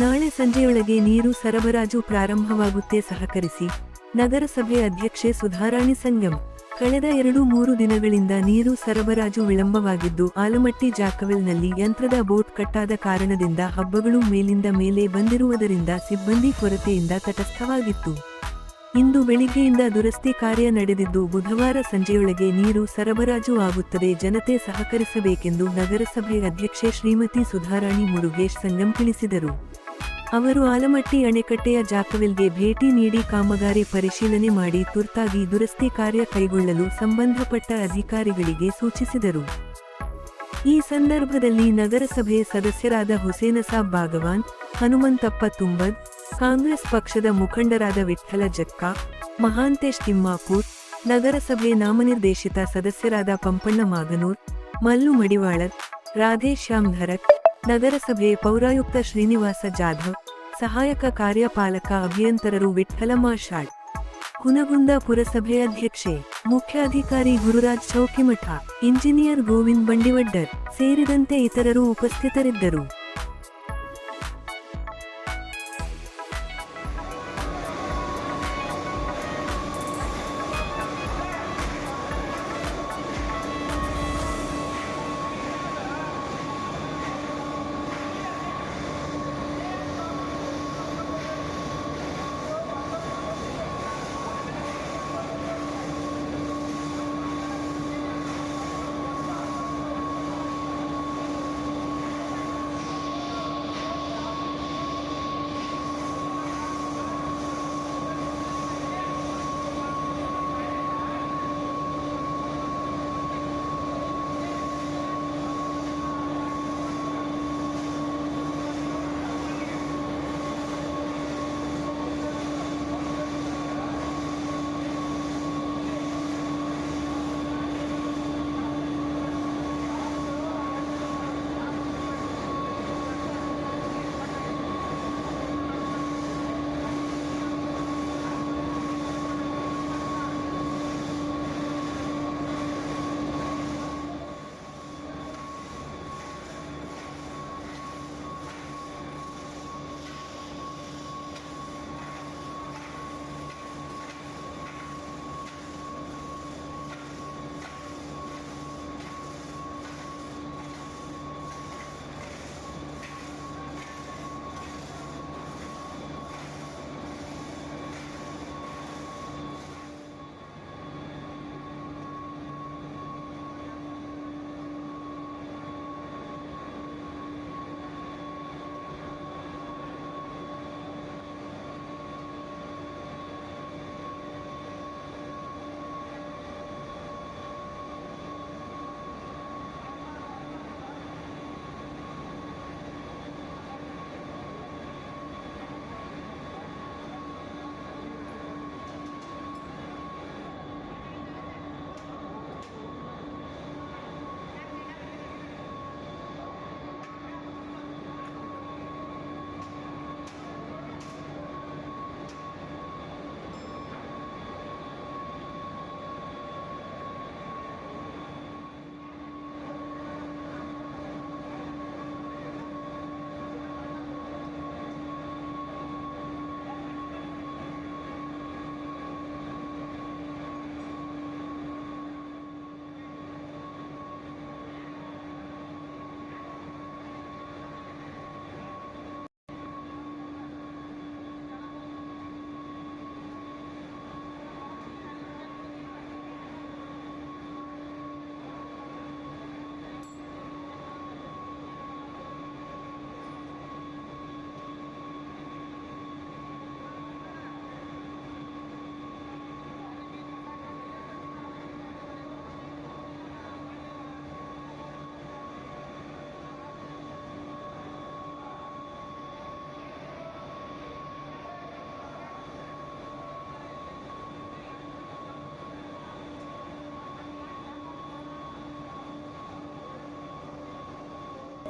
ನಾಳೆ ಸಂಜೆಯೊಳಗೆ ನೀರು ಸರಬರಾಜು ಪ್ರಾರಂಭವಾಗುತ್ತೆ. ಸಹಕರಿಸಿ ನಗರಸಭೆ ಅಧ್ಯಕ್ಷೆ ಸುಧಾರಾಣಿ ಸಂಗಮ್ ಕಳೆದ ಎರಡು ಮೂರು ದಿನಗಳಿಂದ ನೀರು ಸರಬರಾಜು ವಿಳಂಬವಾಗಿದ್ದು, ಆಲಮಟ್ಟಿ ಜಾಕವೆಲ್ನಲ್ಲಿ ಯಂತ್ರದ ಬೋಟ್ ಕಟ್ಟಾದ ಕಾರಣದಿಂದ ಹಬ್ಬಗಳು ಮೇಲಿಂದ ಮೇಲೆ ಬಂದಿರುವುದರಿಂದ ಸಿಬ್ಬಂದಿ ಕೊರತೆಯಿಂದ ತಟಸ್ಥವಾಗಿತ್ತು. ಇಂದು ಬೆಳಿಗ್ಗೆಯಿಂದ ದುರಸ್ತಿ ಕಾರ್ಯ ನಡೆದಿದ್ದು, ಬುಧವಾರ ಸಂಜೆಯೊಳಗೆ ನೀರು ಸರಬರಾಜು ಆಗುತ್ತದೆ. ಜನತೆ ಸಹಕರಿಸಬೇಕೆಂದು ನಗರಸಭೆ ಅಧ್ಯಕ್ಷೆ ಶ್ರೀಮತಿ ಸುಧಾರಾಣಿ ಮುರುಗೇಶ್ ಸಂಗಮ್ ತಿಳಿಸಿದರು. ಅವರು ಆಲಮಟ್ಟಿ ಅಣೆಕಟ್ಟೆಯ ಜಾಕವೆಲ್ಗೆ ಭೇಟಿ ನೀಡಿ ಕಾಮಗಾರಿ ಪರಿಶೀಲನೆ ಮಾಡಿ ತುರ್ತಾಗಿ ದುರಸ್ತಿ ಕಾರ್ಯ ಕೈಗೊಳ್ಳಲು ಸಂಬಂಧಪಟ್ಟ ಅಧಿಕಾರಿಗಳಿಗೆ ಸೂಚಿಸಿದರು. ಈ ಸಂದರ್ಭದಲ್ಲಿ ನಗರಸಭೆ ಸದಸ್ಯರಾದ ಹುಸೇನಸಾಬ್ ಭಾಗವಾನ್, ಹನುಮಂತಪ್ಪ ತುಂಬದ್, ಕಾಂಗ್ರೆಸ್ ಪಕ್ಷದ ಮುಖಂಡರಾದ ವಿಠ್ಠಲ ಜಕ್ಕ, ಮಹಾಂತೇಶ್ ತಿಮ್ಮಾಪೂರ್, ನಗರಸಭೆ ನಾಮನಿರ್ದೇಶಿತ ಸದಸ್ಯರಾದ ಪಂಪಣ್ಣ ಮಾಗನೂರ್, ಮಲ್ಲು ಮಡಿವಾಳರ್ ರಾಧೇಶ್ಯಾಮ್ ಧರಕ್ ನಗರಸಭೆ ಪೌರಾಯುಕ್ತ ಶ್ರೀನಿವಾಸ ಜಾಧವ್, ಸಹಾಯಕ ಕಾರ್ಯಪಾಲಕ ಅಭಿಯಂತರರು ವಿಠ್ಠಲ ಮಾಷಾಳ್ ಹುನಗುಂದ ಪುರಸಭೆ ಅಧ್ಯಕ್ಷೆ, ಮುಖ್ಯಾಧಿಕಾರಿ ಗುರುರಾಜ್ ಚೌಕಿಮಠ, ಇಂಜಿನಿಯರ್ ಗೋವಿಂದ್ ಬಂಡಿವಡ್ಡರ್ ಸೇರಿದಂತೆ ಇತರರು ಉಪಸ್ಥಿತರಿದ್ದರು.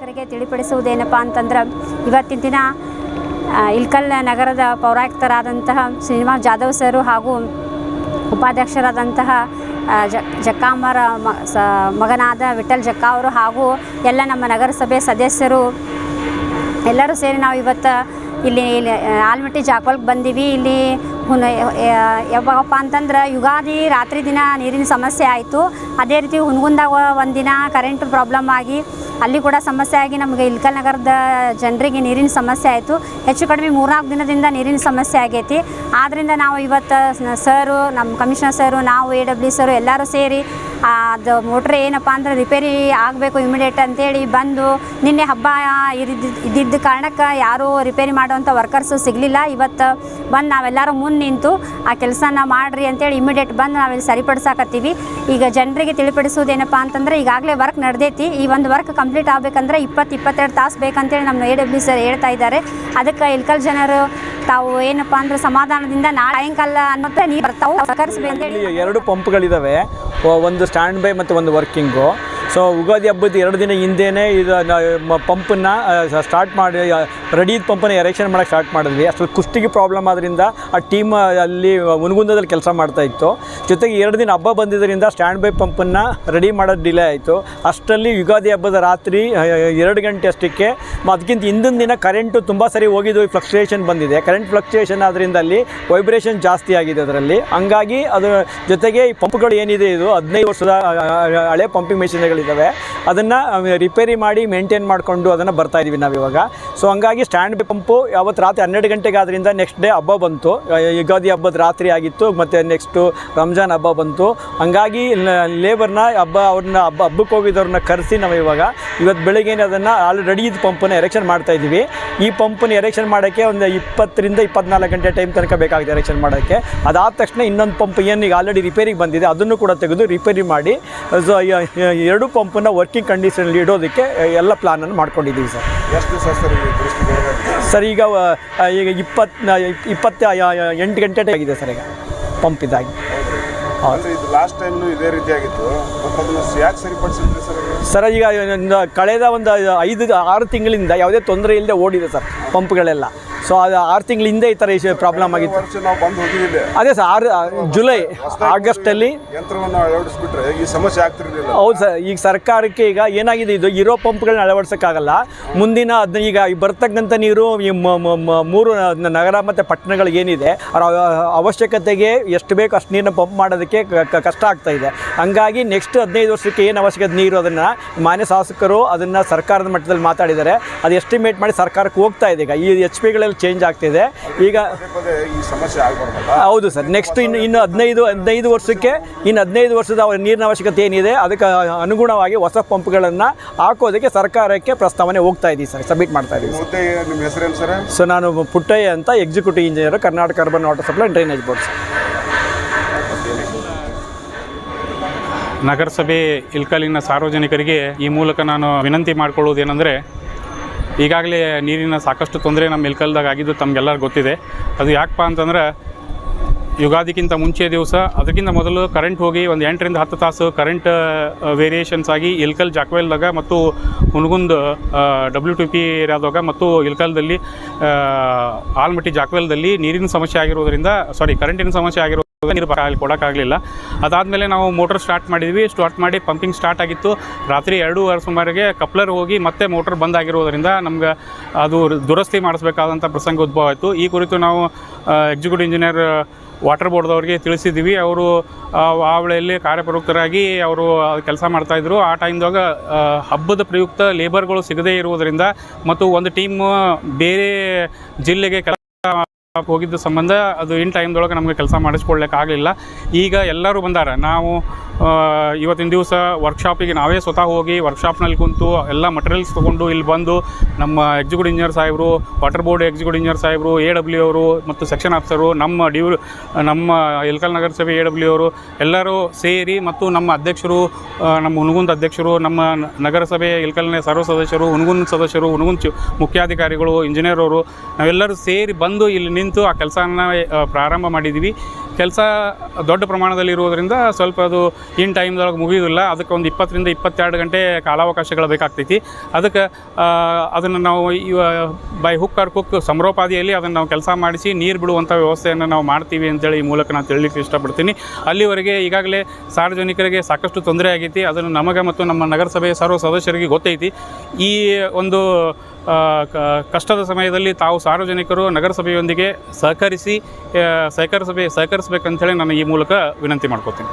ಕರಿಗೆ ತಿಳಿಪಡಿಸುವುದೇನಪ್ಪ ಅಂತಂದ್ರೆ, ಇವತ್ತಿನ ದಿನ ಇಲ್ಕಲ್ ನಗರದ ಪೌರಾಯುಕ್ತರಾದಂತಹ ಶ್ರೀನಿವಾಸ್ ಜಾಧವ್ ಸರು ಹಾಗೂ ಉಪಾಧ್ಯಕ್ಷರಾದಂತಹ ಜ, ಜಕ್ಕಾಮರ ಮಗನಾದ ವಿಠಲ್ ಜಕ್ಕ ಅವರು ಹಾಗೂ ಎಲ್ಲ ನಮ್ಮ ನಗರಸಭೆ ಸದಸ್ಯರು ಎಲ್ಲರೂ ಸೇರಿ ನಾವು ಇವತ್ತು ಇಲ್ಲಿ ಇಲ್ಲಿ ಆಲ್ಮಟ್ಟಿ ಜಾಕೋಲ್ಗೆ ಬಂದೀವಿ. ಇಲ್ಲಿ ಹುನ ಯಾವಾಗಪ್ಪ ಅಂತಂದ್ರೆ ಯುಗಾದಿ ರಾತ್ರಿ ದಿನ ನೀರಿನ ಸಮಸ್ಯೆ ಆಯಿತು. ಅದೇ ರೀತಿ ಹುನಗುಂದಾಗ ಒಂದಿನ ಕರೆಂಟ್ ಪ್ರಾಬ್ಲಮ್ ಆಗಿ ಅಲ್ಲಿ ಕೂಡ ಸಮಸ್ಯೆ ಆಗಿ ನಮಗೆ ಇಲ್ಕಲ್ ನಗರದ ಜನರಿಗೆ ನೀರಿನ ಸಮಸ್ಯೆ ಆಯಿತು. ಹೆಚ್ಚು ಕಡಿಮೆ ಮೂರ್ನಾಲ್ಕು ದಿನದಿಂದ ನೀರಿನ ಸಮಸ್ಯೆ ಆಗೈತಿ. ಆದ್ದರಿಂದ ನಾವು ಇವತ್ತು ಸರು ನಮ್ಮ ಕಮಿಷನರ್ ಸರು, ನಾವು ಎ ಡಬ್ಲ್ಯೂ ಸರು ಎಲ್ಲರೂ ಸೇರಿ ಅದು ಮೋಟ್ರ್ ಏನಪ್ಪ ಅಂದ್ರೆ ರಿಪೇರಿ ಆಗಬೇಕು ಇಮಿಡಿಯೇಟ್ ಅಂತೇಳಿ ಬಂದು ನಿನ್ನೆ ಹಬ್ಬ ಇದ್ದಿದ್ದ ಕಾರಣಕ್ಕೆ ಯಾರೂ ರಿಪೇರಿ ಮಾಡುವಂಥ ವರ್ಕರ್ಸು ಸಿಗಲಿಲ್ಲ. ಇವತ್ತು ಬಂದು ನಾವೆಲ್ಲರೂ ಮುಂದೆ ನಿಂತು ಆ ಕೆಲಸನ ಮಾಡಿರಿ ಅಂತೇಳಿ ಇಮಿಡಿಯೇಟ್ ಬಂದು ನಾವಿಲ್ಲಿ ಸರಿಪಡಿಸಾಕತ್ತೀವಿ. ಈಗ ಜನರಿಗೆ ತಿಳಿಪಡಿಸೋದೇನಪ್ಪ ಅಂತಂದರೆ ಈಗಾಗಲೇ ವರ್ಕ್ ನಡೆದೈತಿ. ಈ ಒಂದು ವರ್ಕ್ ಕಂಪ್ಲೀಟ್ ಆಗಬೇಕಂದ್ರೆ ಇಪ್ಪತ್ತು ಇಪ್ಪತ್ತೆರಡು ತಾಸು ಬೇಕಂತೇಳಿ ನಮ್ಮ ಎ ಡಬ್ಲ್ಯೂ ಸರ್ ಹೇಳ್ತಾ ಇದ್ದಾರೆ. ಅದಕ್ಕೆ ಇಲ್ಕಲ್ ಜನರು ತಾವು ಏನಪ್ಪ ಅಂದ್ರೆ ಸಮಾಧಾನದಿಂದ ನಾಳೆ ಸಾಯಂಕಾಲ ಅನ್ನೋದ್ರೆ ನೀರು ಬರ್ತಾವೆ. ಇಲ್ಲಿ ಎರಡು ಪಂಪ್ಗಳಿದ್ದಾವೆ ಒ- ಸ್ಟ್ಯಾಂಡ್ ಬೈ ಮತ್ತು ಒಂದು ವರ್ಕಿಂಗು ಸೊ ಉಗಾದಿ ಹಬ್ಬದ ಎರಡು ದಿನ ಹಿಂದೆಯೇ ಇದು ಪಂಪನ್ನು ಸ್ಟಾರ್ಟ್ ಮಾಡಿ ರೆಡಿ ಪಂಪನ್ನು ಎರೆಕ್ಷನ್ ಮಾಡೋಕ್ಕೆ ಸ್ಟಾರ್ಟ್ ಮಾಡಿದ್ವಿ. ಅಷ್ಟು ಕುಸ್ತಿಗೆ ಪ್ರಾಬ್ಲಮ್ ಆದ್ದರಿಂದ ಆ ಟೀಮ್ ಅಲ್ಲಿ ಉನಗುಂದದಲ್ಲಿ ಕೆಲಸ ಮಾಡ್ತಾ ಇತ್ತು. ಜೊತೆಗೆ ಎರಡು ದಿನ ಹಬ್ಬ ಬಂದಿದ್ದರಿಂದ ಸ್ಟ್ಯಾಂಡ್ ಬೈ ಪಂಪನ್ನು ರೆಡಿ ಮಾಡೋದು ಡಿಲೇ ಆಯಿತು. ಅಷ್ಟರಲ್ಲಿ ಯುಗಾದಿ ಹಬ್ಬದ ರಾತ್ರಿ ಎರಡು ಗಂಟೆ ಅಷ್ಟಕ್ಕೆ ಅದಕ್ಕಿಂತ ಹಿಂದಿನ ದಿನ ಕರೆಂಟು ತುಂಬ ಸರಿ ಹೋಗಿದ್ದು ಫ್ಲಕ್ಚುಯೇಷನ್ ಬಂದಿದೆ. ಕರೆಂಟ್ ಫ್ಲಕ್ಚುಯೇಷನ್ ಆದ್ದರಿಂದ ಅಲ್ಲಿ ವೈಬ್ರೇಷನ್ ಜಾಸ್ತಿ ಆಗಿದೆ ಅದರಲ್ಲಿ. ಹಂಗಾಗಿ ಅದು ಜೊತೆಗೆ ಈ ಪಂಪ್ಗಳು ಏನಿದೆ ಇದು, ಹದಿನೈದು ವರ್ಷದ ಹಳೆ ಪಂಪಿಂಗ್ ಮೆಷಿನ್ಗಳಿದ್ದಾವೆ ಅದನ್ನು ರಿಪೇರಿ ಮಾಡಿ ಮೇಂಟೈನ್ ಮಾಡಿಕೊಂಡು ಅದನ್ನು ಬರ್ತಾ ಇದ್ದೀವಿ ನಾವು ಇವಾಗ. ಸೊ ಹಂಗಾಗಿ ಸ್ಟ್ಯಾಂಡ್ ಪಂಪು ಯಾವತ್ತು ರಾತ್ರಿ ಹನ್ನೆರಡು ಗಂಟೆಗೆ ಆದ್ರಿಂದ ನೆಕ್ಸ್ಟ್ ಡೇ ಹಬ್ಬ ಬಂತು. ಯುಗಾದಿ ಹಬ್ಬದ ರಾತ್ರಿ ಆಗಿತ್ತು, ಮತ್ತು ನೆಕ್ಸ್ಟು ರಂಜಾನ್ ಹಬ್ಬ ಬಂತು. ಹಂಗಾಗಿ ಲೇಬರ್ನ ಹಬ್ಬ ಅವ್ರನ್ನ ಹಬ್ಬ ಹಬ್ಬಕ್ಕೆ ಹೋಗಿದ್ದವ್ರನ್ನ ಕರೆಸಿ ನಾವು ಇವಾಗ. ಇವತ್ತು ಬೆಳಿಗ್ಗೆನೇ ಅದನ್ನು ಆಲ್ರೆಡಿ ಇದು ಪಂಪನ್ನು ಎರೆಕ್ಷನ್ ಮಾಡ್ತಾ ಇದ್ದೀವಿ ಈ ಪಂಪನ್ನು ಎರೆಕ್ಷನ್ ಮಾಡೋಕ್ಕೆ ಒಂದು ಇಪ್ಪತ್ತರಿಂದ ಇಪ್ಪತ್ನಾಲ್ಕು ಗಂಟೆ ಟೈಮ್ ತನಕ ಬೇಕಾಗಿದೆ ಎರೆಕ್ಷನ್ ಮಾಡೋಕ್ಕೆ. ಅದಾದ ತಕ್ಷಣ ಇನ್ನೊಂದು ಪಂಪ್ ಏನು ಈಗ ಆಲ್ರೆಡಿ ರಿಪೇರಿಗೆ ಬಂದಿದೆ, ಅದನ್ನು ಕೂಡ ತೆಗೆದು ರಿಪೇರಿ ಮಾಡಿ. ಸೊ ಎರಡು ಪಂಪನ್ನು ವರ್ಕಿಂಗ್ ಕಂಡೀಷನಲ್ಲಿ ಇಡೋದಕ್ಕೆ ಎಲ್ಲ ಪ್ಲಾನನ್ನು ಮಾಡ್ಕೊಂಡಿದ್ದೀವಿ ಸರ್. ಎಷ್ಟು ಸರ್ ಈಗ ಈಗ ಇಪ್ಪತ್ತು ಇಪ್ಪತ್ತ ಎಂಟು ಗಂಟೆ ಆಗಿದೆ ಸರ್ ಈಗ ಪಂಪ್ ಇದಾಗಿ. ಇದು ಲಾಸ್ಟ್ ಟೈಮ್ ಇದೇ ರೀತಿ ಆಗಿತ್ತು. ಮತ್ತೆ ಅದನ್ನ ಯಾಕೆ ಸರಿಪಡಿಸಿದ್ರಿ ಸರ್ ಸರ್ ಈಗ ಕಳೆದ ಒಂದು ಐದು ಆರು ತಿಂಗಳಿಂದ ಯಾವುದೇ ತೊಂದರೆ ಇಲ್ಲದೆ ಓಡಿದೆ ಸರ್ ಪಂಪ್ಗಳೆಲ್ಲ ಸೊ ಅದು ಆರು ತಿಂಗಳ ಹಿಂದೆ ಈ ಥರ ಪ್ರಾಬ್ಲಮ್ ಆಗಿತ್ತು. ಅದೇ ಸರ್ ಆರು ಜುಲೈ ಆಗಸ್ಟಲ್ಲಿ ಈ ಹೌದು ಸರ್ ಈಗ ಸರ್ಕಾರಕ್ಕೆ ಈಗ ಏನಾಗಿದೆ ಇದು ಇರೋ ಪಂಪ್ಗಳನ್ನ ಅಳವಡಿಸೋಕ್ಕಾಗಲ್ಲ. ಮುಂದಿನ ಅದನ್ನ ಈಗ ಈ ಬರ್ತಕ್ಕಂಥ ನೀರು ಈ ಮೂರು ನಗರ ಮತ್ತು ಪಟ್ಟಣಗಳಿಗೆ ಏನಿದೆ ಅವರ ಅವಶ್ಯಕತೆಗೆ ಎಷ್ಟು ಬೇಕು ಅಷ್ಟು ನೀರನ್ನ ಪಂಪ್ ಮಾಡೋದಕ್ಕೆ ಕಷ್ಟ ಆಗ್ತಾ ಇದೆ. ಹಂಗಾಗಿ ನೆಕ್ಸ್ಟ್ ಹದಿನೈದು ವರ್ಷಕ್ಕೆ ಏನು ಅವಶ್ಯಕತೆ ನೀರು ಅದನ್ನು ಮಾನ್ಯ ಶಾಸಕರು ಅದನ್ನು ಸರ್ಕಾರದ ಮಟ್ಟದಲ್ಲಿ ಮಾತಾಡಿದ್ದಾರೆ. ಅದು ಎಸ್ಟಿಮೇಟ್ ಮಾಡಿ ಸರ್ಕಾರಕ್ಕೆ ಹೋಗ್ತಾ ಇದೆ ಈಗ. ಈ ಎಚ್ ಪಿಗಳೆಲ್ಲ ಚೇಂಜ್ ಆಗ್ತಿದೆ. ಈಗ ಹೌದು ಸರ್. ನೆಕ್ಸ್ಟ್ ಇನ್ನು ಇನ್ನು ಹದಿನೈದು ಹದಿನೈದು ವರ್ಷಕ್ಕೆ ಇನ್ನು ಹದಿನೈದು ವರ್ಷದ ಅವ್ರ ನೀರಿನ ಅವಶ್ಯಕತೆ ಏನಿದೆ ಅದಕ್ಕೆ ಅನುಗುಣವಾಗಿ ಹೊಸ ಪಂಪ್ಗಳನ್ನು ಹಾಕೋದಕ್ಕೆ ಸರ್ಕಾರಕ್ಕೆ ಪ್ರಸ್ತಾವನೆ ಹೋಗ್ತಾ ಇದ್ದೀವಿ ಸರ್. ಸಬ್ಮಿಟ್ ಮಾಡ್ತಾ ಇದ್ದೀವಿ ಹುದ್ದೆ ನಿಮ್ಮ ಹೆಸರೇನು ಸರ್? ಸೊ ನಾನು ಪುಟ್ಟಯ್ಯ ಅಂತ executive engineer Karnataka urban water supply drainage board sir. ನಗರಸಭೆ ಇಲ್ಕಲಿನ ಸಾರ್ವಜನಿಕರಿಗೆ ಈ ಮೂಲಕ ನಾನು ವಿನಂತಿ ಮಾಡ್ಕೊಳ್ಳೋದೇನೆಂದರೆ ಈಗಾಗಲೇ ನೀರಿನ ಸಾಕಷ್ಟು ತೊಂದರೆ ನಮ್ಮ ಇಲ್ಕಲ್ದಾಗ ಆಗಿದ್ದು ತಮಗೆಲ್ಲರಿಗೂ ಗೊತ್ತಿದೆ. ಅದು ಯಾಕಪ್ಪ ಅಂತಂದ್ರೆ ಯುಗಾದಿಗಿಂತ ಮುಂಚೆ ದಿವಸ ಅದಕ್ಕಿಂತ ಮೊದಲು ಕರೆಂಟ್ ಹೋಗಿ ಒಂದು ಎಂಟರಿಂದ ಹತ್ತು ತಾಸು ಕರೆಂಟ್ ವೇರಿಯೇಷನ್ಸ್ ಆಗಿ ಇಲ್ಕಲ್, ಜಾಕ್ವೆಲ್ದಾಗ ಮತ್ತು ಹುನಗುಂದ್ ಡಬ್ಲ್ಯೂ ಟಿ ಪಿ ಏರಿಯಾದಾಗ ಮತ್ತು ಇಲ್ಕಲ್ದಲ್ಲಿ ಆಲ್ಮಟ್ಟಿ, ಜಾಕ್ವೆಲ್ದಲ್ಲಿ ನೀರಿನ ಸಮಸ್ಯೆ ಆಗಿರೋದರಿಂದ ಸಾರಿ ಕರೆಂಟಿನ ಸಮಸ್ಯೆ ಆಗಿರೋ ನೀರು ಕೊಡೋಕ್ಕಾಗಲಿಲ್ಲ. ಅದಾದಮೇಲೆ ನಾವು ಮೋಟರ್ ಸ್ಟಾರ್ಟ್ ಮಾಡಿದ್ವಿ. ಸ್ಟಾರ್ಟ್ ಮಾಡಿ ಪಂಪಿಂಗ್ ಸ್ಟಾರ್ಟ್ ಆಗಿತ್ತು. ರಾತ್ರಿ ಎರಡೂವರೆ ಸುಮಾರಿಗೆ ಕಪ್ಲರ್ ಹೋಗಿ ಮತ್ತೆ ಮೋಟರ್ ಬಂದ್ ಆಗಿರೋದ್ರಿಂದ ನಮ್ಗೆ ಅದು ದುರಸ್ತಿ ಮಾಡಿಸ್ಬೇಕಾದಂಥ ಪ್ರಸಂಗ ಉದ್ಭವ ಆಯಿತು. ಈ ಕುರಿತು ನಾವು ಎಕ್ಸಿಕ್ಯೂಟಿವ್ ಇಂಜಿನಿಯರ್ ವಾಟರ್ ಬೋರ್ಡ್ದವ್ರಿಗೆ ತಿಳಿಸಿದ್ದೀವಿ ಅವರು, ಆ ವೇಳೆಯಲ್ಲಿ ಕಾರ್ಯಪ್ರವೃತ್ತರಾಗಿ ಅವರು ಕೆಲಸ ಮಾಡ್ತಾಯಿದ್ರು ಆ ಟೈಮ್ದಾಗ ಹಬ್ಬದ ಪ್ರಯುಕ್ತ ಲೇಬರ್ಗಳು ಸಿಗದೇ ಇರುವುದರಿಂದ ಮತ್ತು ಒಂದು ಟೀಮ್ ಬೇರೆ ಜಿಲ್ಲೆಗೆ ಕೆಲಸ ಹೋಗಿದ್ದ ಸಂಬಂಧ ಅದು ಇನ್ ಟೈಮ್ದೊಳಗೆ ನಮಗೆ ಕೆಲಸ ಮಾಡಿಸ್ಕೊಡ್ಲಿಕ್ಕೆ ಆಗಲಿಲ್ಲ ಈಗ ಎಲ್ಲರೂ ಬಂದಾರ. ನಾವು ಇವತ್ತಿನ ದಿವಸ ವರ್ಕ್ಶಾಪಿಗೆ ನಾವೇ ಸ್ವತಃ ಹೋಗಿ ವರ್ಕ್ಶಾಪ್ನಲ್ಲಿ ಕುಂತು ಎಲ್ಲ ಮಟೀರಿಯಲ್ಸ್ ತೊಗೊಂಡು ಇಲ್ಲಿ ಬಂದು ನಮ್ಮ ಎಕ್ಸಿಕ್ಯೂಟಿವ್ ಇಂಜಿನಿಯರ್ ಸಾಹೇಬರು ವಾಟರ್ ಬೋರ್ಡ್ ಎಕ್ಸಿಕ್ಯೂಟಿವ್ ಇಂಜಿನಿಯರ್ ಸಾಹೇಬರು ಎ ಡಬ್ಲ್ಯೂ ಅವರು ಮತ್ತು ಸೆಕ್ಷನ್ ಆಫೀಸರು ನಮ್ಮ ಡಿ ನಮ್ಮ ಇಲ್ಕಲ್ ನಗರಸಭೆ ಎ ಡಬ್ಲ್ಯೂ ಅವರು ಎಲ್ಲರೂ ಸೇರಿ ಮತ್ತು ನಮ್ಮ ಅಧ್ಯಕ್ಷರು ನಮ್ಮ ಹುನಗುಂದ ಅಧ್ಯಕ್ಷರು, ನಮ್ಮ ನಗರಸಭೆ ಇಲ್ಕಲ್ನ ಸರ್ವ ಸದಸ್ಯರು ಹುನಗುಂದ ಸದಸ್ಯರು ಹುನಗುಂದ ಮುಖ್ಯಾಧಿಕಾರಿಗಳು ಇಂಜಿನಿಯರ್ ಅವರು ನಾವೆಲ್ಲರೂ ಸೇರಿ ಬಂದು ಇಲ್ಲಿ ನಿಂತು ಆ ಕೆಲಸನ ಪ್ರಾರಂಭ ಮಾಡಿದ್ದೀವಿ. ಕೆಲಸ ದೊಡ್ಡ ಪ್ರಮಾಣದಲ್ಲಿ ಇರುವುದರಿಂದ ಸ್ವಲ್ಪ ಅದು ಇನ್ ಟೈಮ್ದೊಳಗೆ ಮುಗಿಯೋದಿಲ್ಲ ಅದಕ್ಕೆ ಒಂದು ಇಪ್ಪತ್ತರಿಂದ ಇಪ್ಪತ್ತೆರಡು ಗಂಟೆ ಕಾಲಾವಕಾಶಗಳು ಬೇಕಾಗ್ತೈತಿ. ಅದಕ್ಕೆ ಅದನ್ನು ನಾವು ಇವ ಬೈ ಹುಕ್ ಆರ್ ಕುಕ್ ಸಮರೋಪಾದಿಯಲ್ಲಿ ಅದನ್ನು ನಾವು ಕೆಲಸ ಮಾಡಿಸಿ ನೀರು ಬಿಡುವಂಥ ವ್ಯವಸ್ಥೆಯನ್ನು ನಾವು ಮಾಡ್ತೀವಿ ಅಂತೇಳಿ ಈ ಮೂಲಕ ನಾನು ತಿಳಿಲಿಕ್ಕೆ ಇಷ್ಟಪಡ್ತೀನಿ. ಅಲ್ಲಿವರೆಗೆ ಈಗಾಗಲೇ ಸಾರ್ವಜನಿಕರಿಗೆ ಸಾಕಷ್ಟು ತೊಂದರೆ ಆಗೈತಿ. ಅದನ್ನು ನಮಗೆ ಮತ್ತು ನಮ್ಮ ನಗರಸಭೆಯ ಸರ್ವ ಸದಸ್ಯರಿಗೆ ಗೊತ್ತೈತಿ. ಈ ಒಂದು ಕಷ್ಟದ ಸಮಯದಲ್ಲಿ ತಾವು ಸಾರ್ವಜನಿಕರು ನಗರಸಭೆಯೊಂದಿಗೆ ಸಹಕರಿಸಿ ಸಹಕರಿಸಬೇಕು ಸಹಕರಿಸಬೇ ಸಹಕರಿಸಬೇಕಂತೇಳಿ ನಾನು ಈ ಮೂಲಕ ವಿನಂತಿ ಮಾಡ್ಕೋತೀನಿ.